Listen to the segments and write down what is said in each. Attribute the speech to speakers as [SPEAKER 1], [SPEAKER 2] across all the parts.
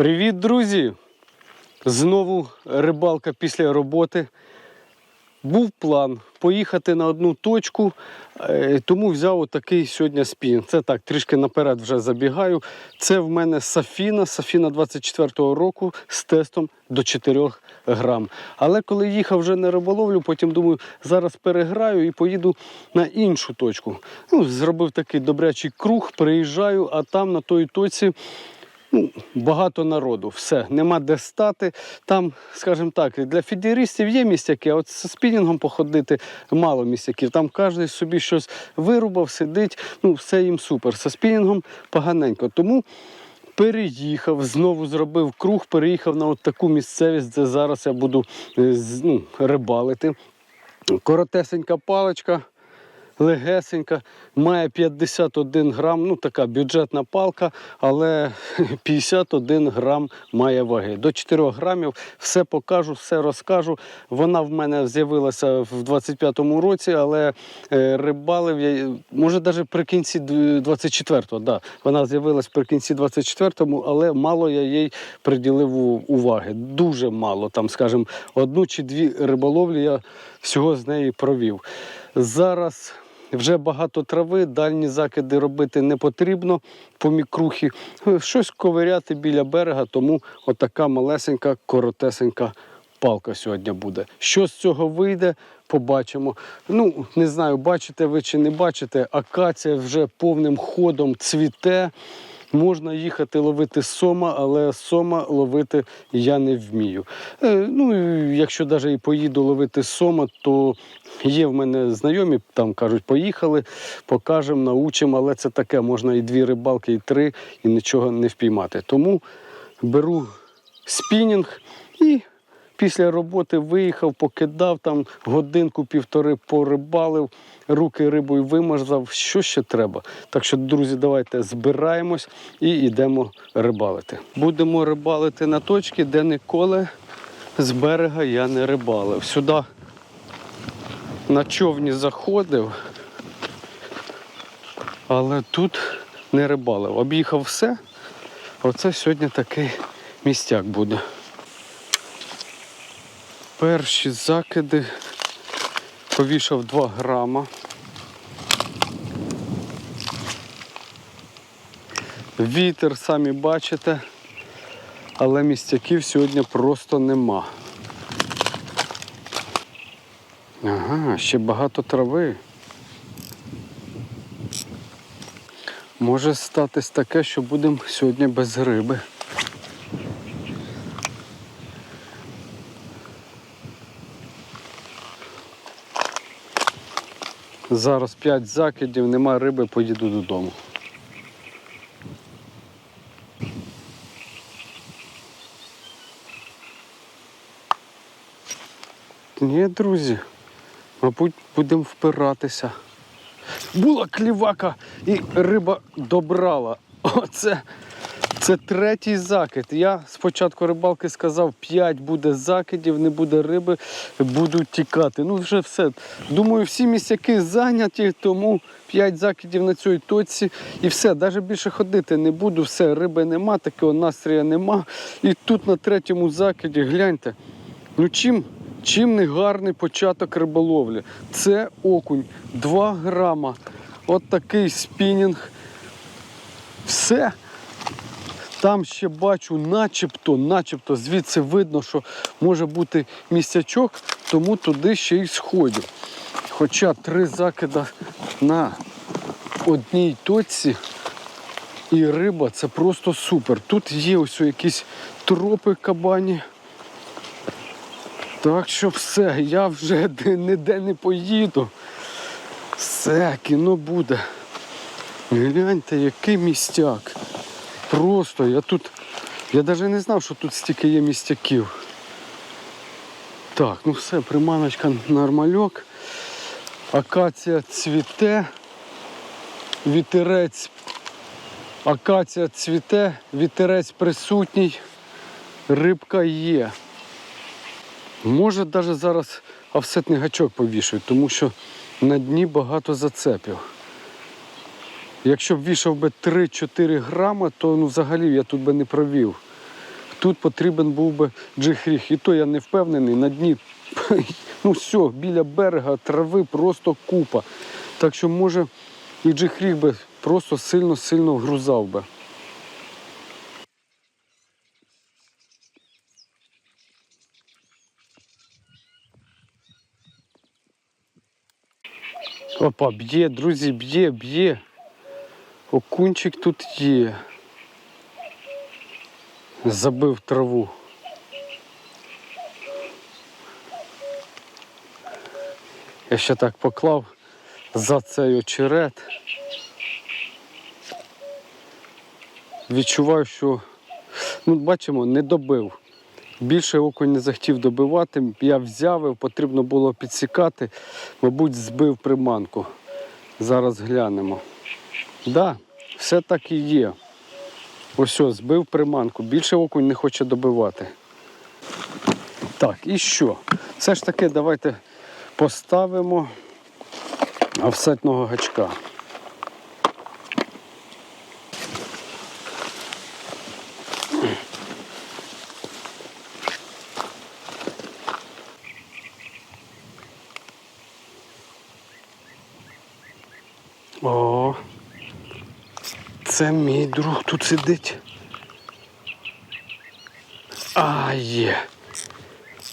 [SPEAKER 1] Привіт, друзі! Знову рибалка після роботи. Був план поїхати на одну точку, е, тому взяв отакий сьогодні спін. Це так, трішки наперед вже забігаю. Це в мене Сафіна, Сафіна 24-го року з тестом до 4 грам. Але коли їхав вже на риболовлю, потім думаю, зараз переграю і поїду на іншу точку. Ну, зробив такий добрячий круг, приїжджаю, а там на той точці ну, багато народу, все, нема де стати. Там, скажімо так, для фідерістів є місцяки, а от з спінінгом походити мало місцяків. Там кожен собі щось вирубав, сидить, ну, все їм супер. З спінінгом поганенько. Тому переїхав, знову зробив круг, переїхав на от таку місцевість, де зараз я буду е, ну, рибалити. Коротесенька паличка легесенька, має 51 грам, ну така бюджетна палка, але 51 грам має ваги. До 4 грамів все покажу, все розкажу. Вона в мене з'явилася в 25-му році, але е, рибалив я, може навіть при кінці 24-го, да. вона з'явилась при кінці 24-му, але мало я їй приділив уваги. Дуже мало, там, скажімо, одну чи дві риболовлі я всього з неї провів. Зараз вже багато трави, дальні закиди робити не потрібно по мікрухі. Е, Щось ковиряти біля берега, тому отака малесенька, коротесенька палка сьогодні буде. Що з цього вийде, побачимо. Ну, не знаю, бачите ви чи не бачите, акація вже повним ходом цвіте. Можна їхати ловити сома, але сома ловити я не вмію. Е, ну, якщо навіть і поїду ловити сома, то є в мене знайомі, там кажуть, поїхали, покажемо, научимо, але це таке, можна і дві рибалки, і три, і нічого не впіймати. Тому беру спінінг і після роботи виїхав, покидав там годинку-півтори порибалив, руки рибою вимазав, що ще треба. Так що, друзі, давайте збираємось і йдемо рибалити. Будемо рибалити на точці, де ніколи з берега я не рибалив. Сюди на човні заходив, але тут не рибалив. Об'їхав все. Оце сьогодні такий містяк буде. Перші закиди повішав 2 грама. Вітер, самі бачите, але містяків сьогодні просто нема. Ага, ще багато трави. Може статись таке, що будемо сьогодні без риби. Зараз 5 закидів, нема риби, поїду додому. Ні, друзі, мабуть, будемо впиратися. Була клівака і риба добрала. Оце це третій закид. Я спочатку рибалки сказав, 5 буде закидів, не буде риби, будуть тікати. Ну, вже все. Думаю, всі місцяки зайняті, тому 5 закидів на цій точці і все. Навіть більше ходити не буду, все, риби нема, такого настрою нема. І тут на третьому закиді, гляньте, ну чим, чим не гарний початок риболовлі. Це окунь 2 грама. От такий спінінг. Все. Там ще бачу, начебто, начебто, звідси видно, що може бути місцячок, тому туди ще й сходю. Хоча три закида на одній точці і риба це просто супер. Тут є ось якісь тропи кабані. Так що все, я вже ніде не поїду. Все, кіно буде. Гляньте, який містяк. Просто я тут. Я навіть не знав, що тут стільки є містяків. Так, ну все, приманочка нормальок. Акація цвіте, вітерець. Акація цвіте, вітерець присутній, рибка є. Може навіть зараз офсетний гачок повішую, тому що на дні багато зацепів. Якщо б вішав би 3-4 грама, то ну, взагалі я тут би не провів. тут потрібен був би джихріг. І то я не впевнений, на дні ну все, біля берега трави просто купа. Так що, може, і джихріг би просто сильно-сильно вгрузав би. Опа, б'є, друзі, б'є, б'є. Окунчик тут є. Забив траву. Я ще так поклав за цей очерет. Відчуваю, що ну, бачимо, не добив. Більше окунь не захотів добивати. Я взяв, потрібно було підсікати. Мабуть, збив приманку. Зараз глянемо. Да, все так і є. Ось, ось збив приманку. Більше окунь не хоче добивати. Так, і що? Все ж таки, давайте поставимо офсетного гачка. О, це мій друг тут сидить. А, є.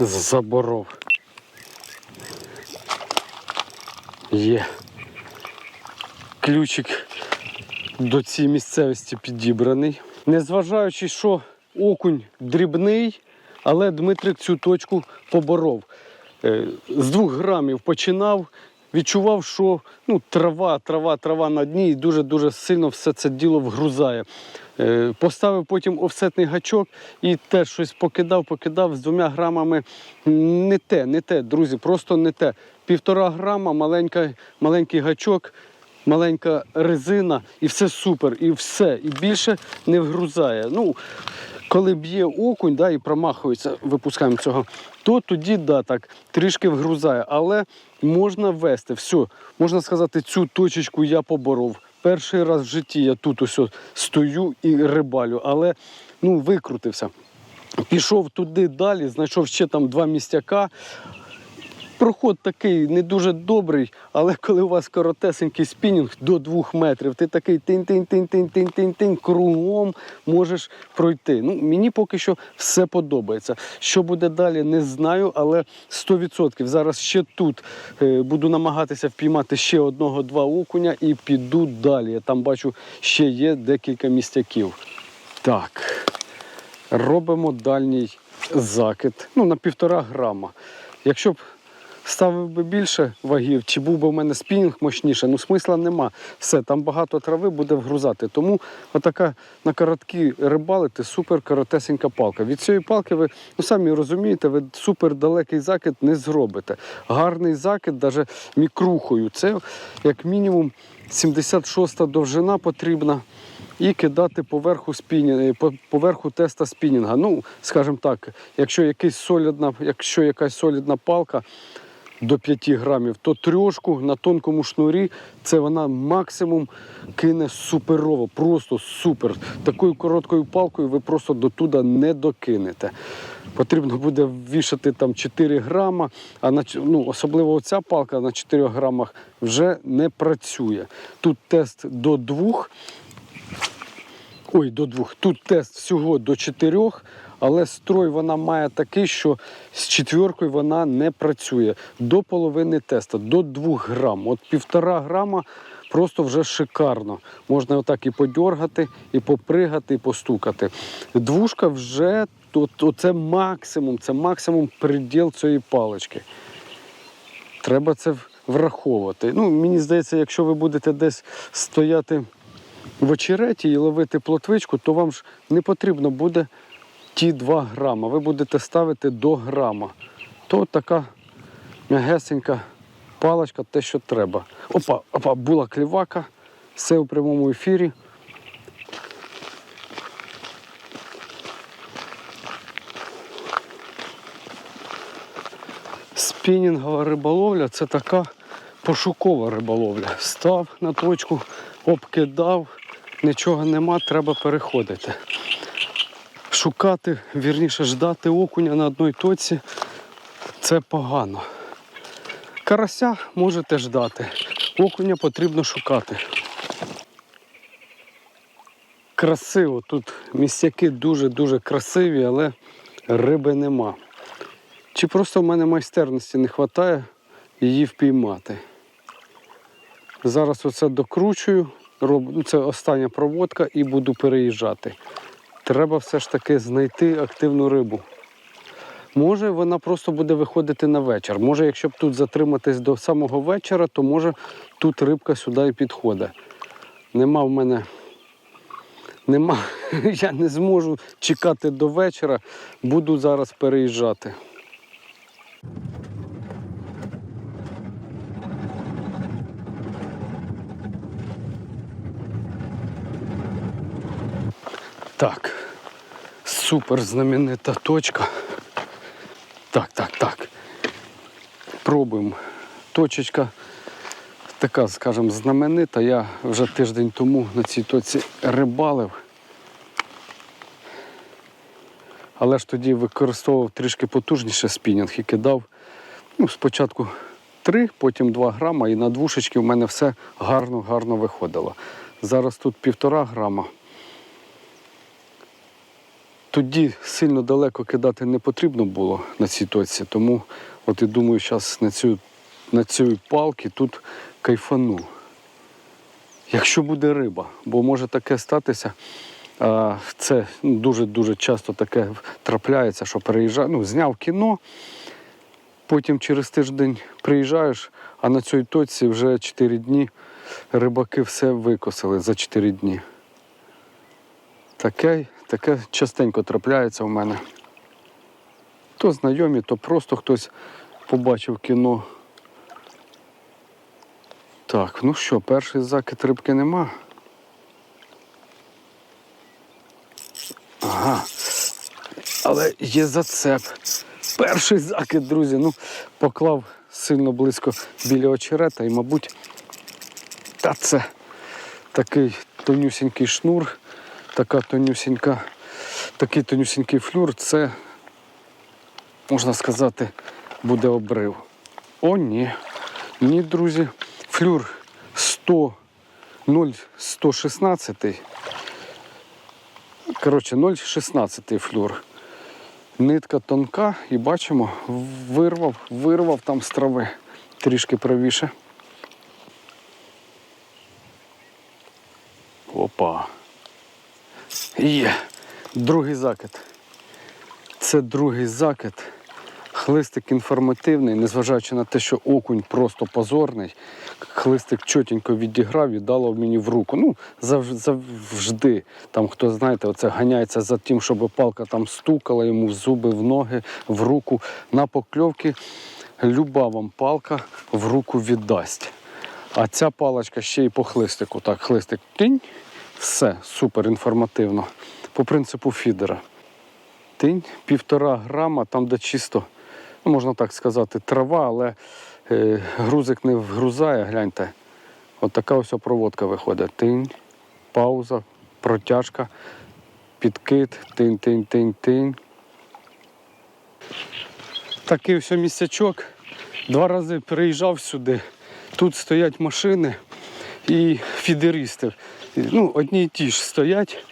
[SPEAKER 1] Заборов. Є. Ключик до цієї місцевості підібраний. Незважаючи, що окунь дрібний, але Дмитрик цю точку поборов. Е, З двох грамів починав, відчував, що ну, трава, трава, трава на дні і дуже-дуже сильно все це діло вгрузає. Е, Поставив потім офсетний гачок і теж щось покидав, покидав з двома грамами. Не те, не те, друзі, просто не те. Півтора грама, маленька, маленький гачок, маленька резина, і все супер, і все. І більше не вгрузає. Ну, коли б'є окунь да, і промахується, випускаємо цього, то тоді да, так, трішки вгрузає. Але можна вести. Все, можна сказати, цю точечку я поборов. Перший раз в житті я тут ось стою і рибалю, але ну, викрутився. Пішов туди далі, знайшов ще там два містяка. Проход такий не дуже добрий, але коли у вас коротесенький спінінг до двох метрів, ти такий тинь-тинь-тинь-тинь-тинь-тинь-тинь, кругом можеш пройти. Ну, мені поки що все подобається. Що буде далі, не знаю, але 100%. Зараз ще тут е, буду намагатися впіймати ще одного-два окуня і піду далі. Я там бачу, ще є декілька містяків. Так, робимо дальній закид. Ну, на півтора грама. Якщо б ставив би більше вагів, чи був би в мене спінінг мощніше, ну смисла нема. Все, там багато трави буде вгрузати. Тому отака на короткі рибалити супер коротесенька палка. Від цієї палки ви ну, самі розумієте, ви супер далекий закид не зробите. Гарний закид, навіть мікрухою, це як мінімум 76-та довжина потрібна. І кидати поверху спінінга, по- поверху теста спінінга. Ну, скажімо так, якщо якийсь солідна, якщо якась солідна палка до 5 грамів, то трьошку на тонкому шнурі це вона максимум кине суперово, просто супер. Такою короткою палкою ви просто до туди не докинете. Потрібно буде вішати там 4 грама, а на, ну, особливо оця палка на 4 грамах вже не працює. Тут тест до 2, Ой, до двох. Тут тест всього до чотирьох, але строй вона має такий, що з четвіркою вона не працює. До половини теста, до двох грам. От півтора грама просто вже шикарно. Можна отак і подьоргати, і попригати, і постукати. Двушка вже це максимум, це максимум приділ цієї палички. Треба це враховувати. Ну, мені здається, якщо ви будете десь стояти в очереті і ловити плотвичку, то вам ж не потрібно буде ті 2 грама. Ви будете ставити до грама. То така м'ягесенька паличка, те, що треба. Опа, опа, була клівака. Все у прямому ефірі. Спінінгова риболовля це така пошукова риболовля. Став на точку, обкидав, нічого нема, треба переходити. Шукати, вірніше ждати окуня на одній точці це погано. Карася можете ждати. Окуня потрібно шукати. Красиво. Тут місцяки дуже-дуже красиві, але риби нема. Чи просто в мене майстерності не вистачає її впіймати. Зараз оце докручую, це остання проводка і буду переїжджати. Треба все ж таки знайти активну рибу. Може, вона просто буде виходити на вечір. Може, якщо б тут затриматись до самого вечора, то може тут рибка сюди і підходить. Нема в мене. Нема. Я не зможу чекати до вечора. Буду зараз переїжджати. Так. Супер знаменита точка. Так, так, так. Пробуємо. Точечка така, скажімо, знаменита. Я вже тиждень тому на цій точці рибалив. Але ж тоді використовував трішки потужніше спінінг і кидав ну, спочатку 3, потім 2 грама, і на двушечки в мене все гарно-гарно виходило. Зараз тут півтора грама. Тоді сильно далеко кидати не потрібно було на цій точці, тому от і думаю, зараз на цю на цій палки тут кайфану. Якщо буде риба, бо може таке статися. Це дуже-дуже часто таке трапляється, що приїжджаю, ну, зняв кіно, потім через тиждень приїжджаєш, а на цій точці вже 4 дні рибаки все викосили за 4 дні. Таке, таке частенько трапляється в мене. То знайомі, то просто хтось побачив кіно. Так, ну що, перший закид рибки нема. Ага. Але є зацеп. Перший закид, друзі. Ну, поклав сильно близько біля очерета і, мабуть, та це такий тонюсінький шнур, така тонюсінька, такий тонюсінький флюр, це, можна сказати, буде обрив. О, ні. Ні, друзі. Флюр 100, 0,116. Коротше, 0,16 флюр. Нитка тонка і бачимо, вирвав, вирвав там з трави трішки правіше. Опа. Є. Другий закид. Це другий закид. Хлистик інформативний, незважаючи на те, що окунь просто позорний. Хлистик чотенько відіграв і дало мені в руку. Ну, завжди. Там, хто знаєте, оце ганяється за тим, щоб палка там стукала йому в зуби, в ноги, в руку. На покльовки люба вам палка в руку віддасть. А ця паличка ще й по хлистику. Так, хлистик тінь. Все, супер інформативно. По принципу фідера. Тинь, півтора грама, там де чисто, ну, можна так сказати, трава, але е, грузик не вгрузає, гляньте. От така ось проводка виходить. Тинь, пауза, протяжка, підкид, тинь, тинь, тинь, тинь. Такий ось місячок. Два рази приїжджав сюди. Тут стоять машини і фідеристи. Ну, одні і ті ж стоять,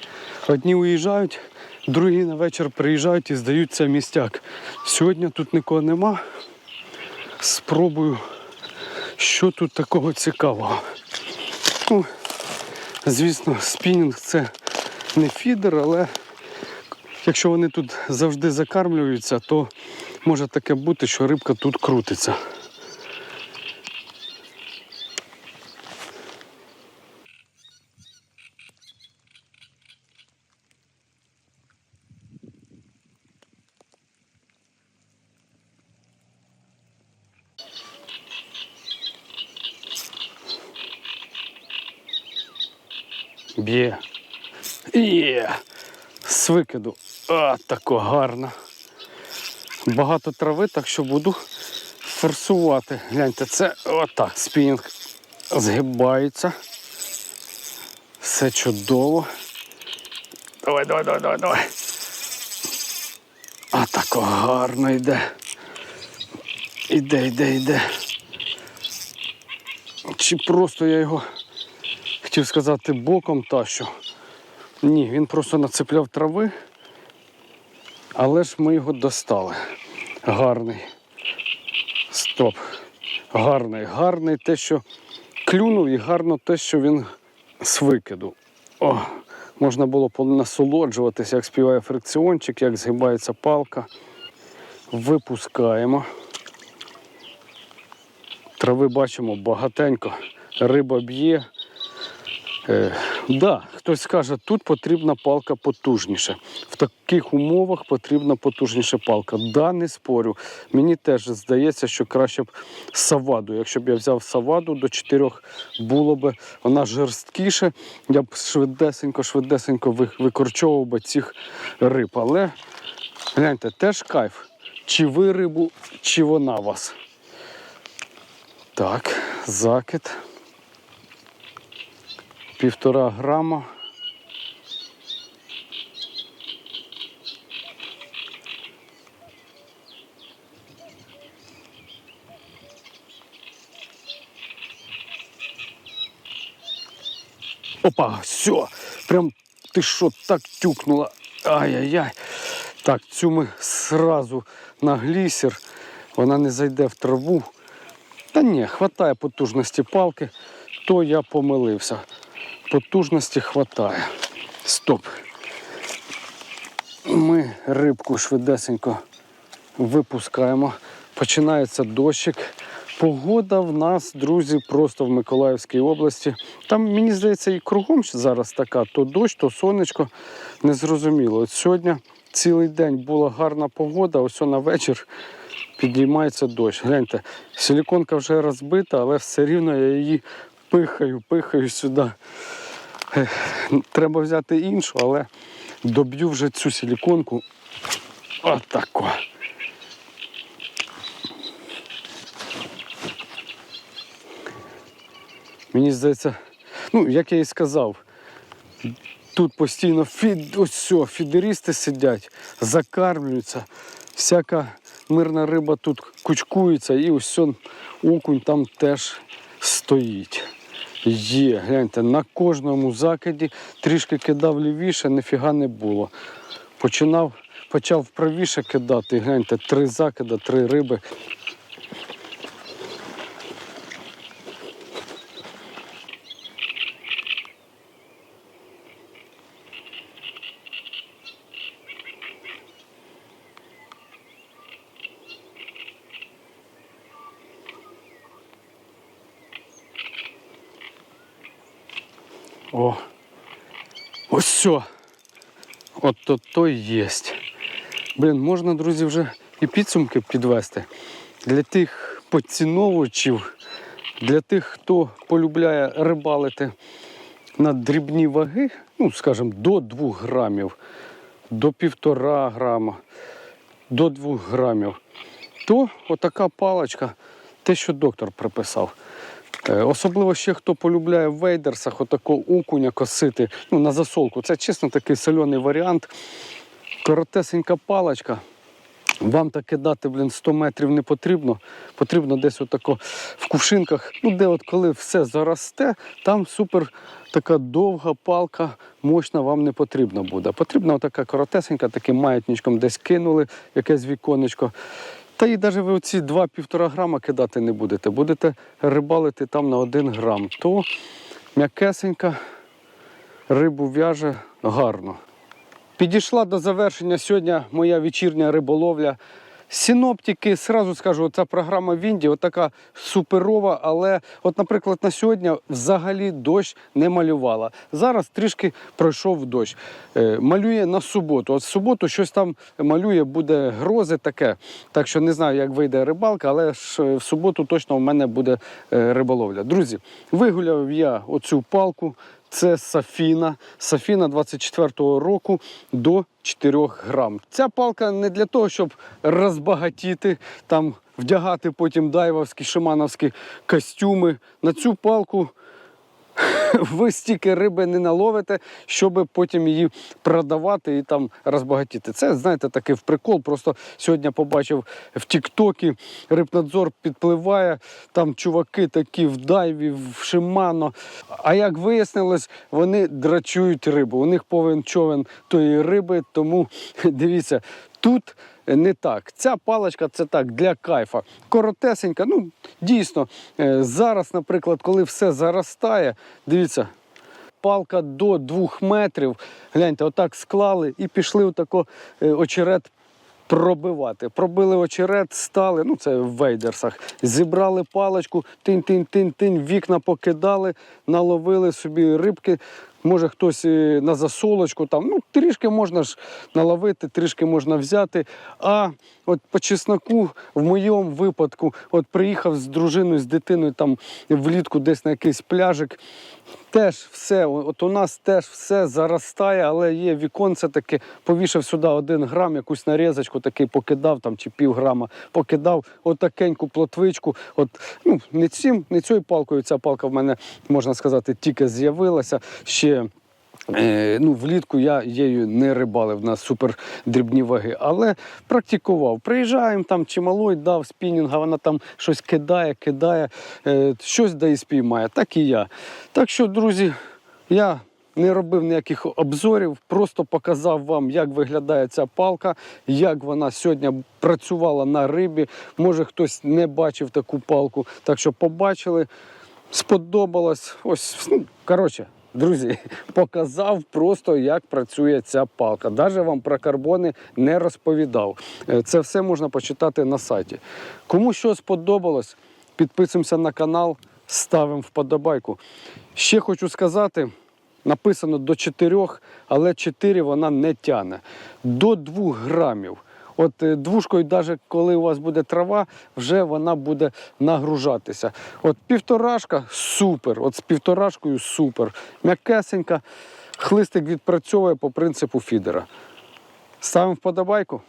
[SPEAKER 1] одні уїжджають, другі на вечір приїжджають і здають цей містяк. Сьогодні тут нікого нема. Спробую, що тут такого цікавого. Ну, звісно, спінінг це не фідер, але якщо вони тут завжди закармлюються, то може таке бути, що рибка тут крутиться. Б'є. Є. З викиду. А, тако гарно. Багато трави, так що буду форсувати. Гляньте, це отак. Спінінг згибається. Все чудово. Давай, давай, давай, давай, давай. Отако гарно йде. Іде, йде, йде. Чи просто я його хотів сказати боком тащу. Ні, він просто нацепляв трави, але ж ми його достали. Гарний. Стоп. Гарний, гарний те, що клюнув, і гарно те, що він з викиду. О, можна було насолоджуватися, як співає фрикціончик, як згибається палка. Випускаємо. Трави бачимо багатенько, риба б'є. Е, да, хтось скаже, тут потрібна палка потужніше. В таких умовах потрібна потужніша палка. Да, не спорю. Мені теж здається, що краще б саваду. Якщо б я взяв саваду до 4 було б вона жорсткіше, я б швидесенько, швидесенько викорчовував би цих риб. Але гляньте, теж кайф. Чи ви рибу, чи вона вас. Так, закид. Півтора грама. Опа, все. Прям ти що, так тюкнула. Ай-яй-яй. Так, цю ми сразу на глісер. Вона не зайде в траву. Та ні, хватає потужності палки, то я помилився. Потужності хватає. Стоп. Ми рибку швидесенько випускаємо. Починається дощик. Погода в нас, друзі, просто в Миколаївській області. Там, мені здається, і кругом зараз така: то дощ, то сонечко. Незрозуміло. От сьогодні цілий день була гарна погода, ось на вечір підіймається дощ. Гляньте, силіконка вже розбита, але все рівно я її пихаю, пихаю сюди. Треба взяти іншу, але доб'ю вже цю силіконку. Отако. Мені здається, ну, як я і сказав, тут постійно фід, ось все, фідерісти сидять, закармлюються, всяка мирна риба тут кучкується, і ось все, окунь там теж стоїть. Є, гляньте, на кожному закиді трішки кидав лівіше, ніфіга не було. Починав, почав правіше кидати, гляньте, три закида, три риби. О, ось все. От то то єсть. Блін, можна, друзі, вже і підсумки підвести. Для тих поціновувачів, для тих, хто полюбляє рибалити на дрібні ваги, ну, скажімо, до 2 грамів, до півтора грама, до 2 грамів, то отака паличка, те, що доктор приписав. Е, Особливо ще хто полюбляє в вейдерсах отакого окуня косити ну, на засолку. Це чесно такий сольоний варіант. Коротесенька паличка. Вам так кидати, блін, 100 метрів не потрібно. Потрібно десь отако в кувшинках, ну де от коли все заросте, там супер така довга палка, мощна вам не потрібна буде. Потрібна отака коротесенька, таким маятничком десь кинули, якесь віконечко. Та і навіть ви оці 2-1,5 грама кидати не будете. Будете рибалити там на 1 грам. То м'якесенька, рибу в'яже гарно. Підійшла до завершення сьогодні моя вечірня риболовля. Синоптики, сразу скажу, ця програма в Індії отака суперова, але, от, наприклад, на сьогодні взагалі дощ не малювала. Зараз трішки пройшов дощ. Е, малює на суботу. От в суботу щось там малює, буде грози таке. Так що не знаю, як вийде рибалка, але ж е, в суботу точно в мене буде е, риболовля. Друзі, вигуляв я оцю палку. Це Сафіна. Сафіна 24-го року до 4 грам. Ця палка не для того, щоб розбагатіти, там вдягати потім дайвовські, шимановські костюми. На цю палку ви стільки риби не наловите, щоб потім її продавати і там розбагатіти. Це, знаєте, такий в прикол. Просто сьогодні побачив в Тіктокі, рибнадзор підпливає, там чуваки такі в дайві, в Шимано. А як вияснилось, вони драчують рибу. У них повен човен тої риби, тому дивіться, тут не так. Ця паличка це так для кайфа. Коротесенька, ну дійсно, е, зараз, наприклад, коли все заростає, дивіться. Палка до двох метрів. Гляньте, отак склали і пішли отако е, очерет пробивати. Пробили очерет, стали, ну це в вейдерсах. Зібрали паличку, тинь-тинь-тинь-тинь, вікна покидали, наловили собі рибки. Може хтось е, на засолочку, там, ну, трішки можна ж наловити, трішки можна взяти. А от по чесноку, в моєму випадку, от приїхав з дружиною, з дитиною там влітку десь на якийсь пляжик. Теж все, от у нас теж все заростає, але є віконце таке, повішав сюди один грам, якусь нарізочку такий покидав там чи пів грама, покидав отакеньку плотвичку. От, ну, не цим, не цією палкою, ця палка в мене, можна сказати, тільки з'явилася. Ще Е, ну, влітку я її не рибалив на супер дрібні ваги, але практикував. Приїжджаємо там чималой, дав спінінга, вона там щось кидає, кидає, е, щось да і спіймає. Так і я. Так що, друзі, я не робив ніяких обзорів, просто показав вам, як виглядає ця палка, як вона сьогодні працювала на рибі. Може, хтось не бачив таку палку. Так що побачили, сподобалось. Ось, ну, коротше. Друзі, показав просто, як працює ця палка. Навіть вам про карбони не розповідав. Е, Це все можна почитати на сайті. Кому що сподобалось, підписуємося на канал, ставимо вподобайку. Ще хочу сказати, написано до 4, але 4 вона не тяне. До 2 грамів. От е, двушкою, навіть коли у вас буде трава, вже вона буде нагружатися. От півторашка супер. От з півторашкою супер. М'якесенька, хлистик відпрацьовує по принципу фідера. Ставимо вподобайку.